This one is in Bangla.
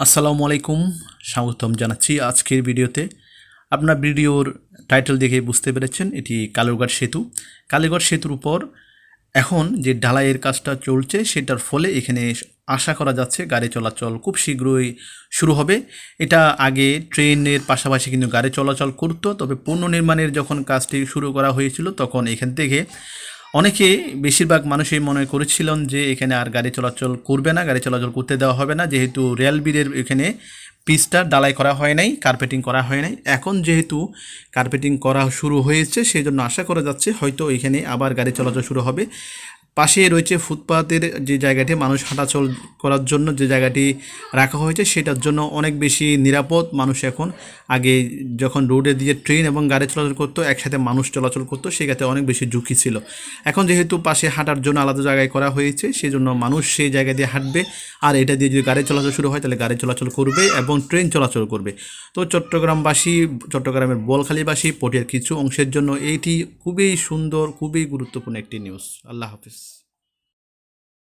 আসসালামু আলাইকুম, স্বাগতম জানাচ্ছি আজকের ভিডিওতে। আপনার ভিডিওর টাইটেল দেখে বুঝতে পেরেছেন, এটি কালুরঘাট সেতু। কালুরঘাট সেতুর উপর এখন যে ঢালাইয়ের কাজটা চলছে, সেটার ফলে এখানে আশা করা যাচ্ছে গাড়ি চলাচল খুব শীঘ্রই শুরু হবে। এটা আগে ট্রেনের পাশাপাশি কিন্তু গাড়ি চলাচল করতো, তবে পুনর্নির্মাণের যখন কাজটি শুরু করা হয়েছিল, তখন এখান থেকে অনেকে বেশিরভাগ মানুষই মনে করেছিলেন যে এখানে আর গাড়ি চলাচল করবে না, গাড়ি চলাচল করতে দেওয়া হবে না। যেহেতু রেলবিরের এখানে পিচটা ডালাই করা হয় নাই কার্পেটিং করা হয় নাই। এখন যেহেতু কার্পেটিং করা শুরু হয়েছে সেই জন্য আশা করা যাচ্ছে হয়তো এখানে আবার গাড়ি চলাচল শুরু হবে। পাশে রয়েছে ফুটপাতের যে জায়গাটি, মানুষ হাঁটাচল করার জন্য যে জায়গাটি রাখা হয়েছে, সেটার জন্য অনেক বেশি নিরাপদ। মানুষ এখন আগে যখন রোডে দিয়ে ট্রেন এবং গাড়ি চলাচল করতো, একসাথে মানুষ চলাচল করতো সেক্ষেত্রে অনেক বেশি ঝুঁকি ছিল। এখন যেহেতু পাশে হাঁটার জন্য আলাদা জায়গায় করা হয়েছে সেই জন্য মানুষ সেই জায়গা দিয়ে হাঁটবে। আর এটা দিয়ে যদি গাড়ি চলাচল শুরু হয়, তাহলে গাড়ি চলাচল করবে এবং ট্রেন চলাচল করবে। তো চট্টগ্রামবাসী, চট্টগ্রামের বলখালীবাসী পটিয়ার কিছু অংশের জন্য এইটি খুবই সুন্দর, খুবই গুরুত্বপূর্ণ একটি নিউজ। আল্লাহ হাফিজ।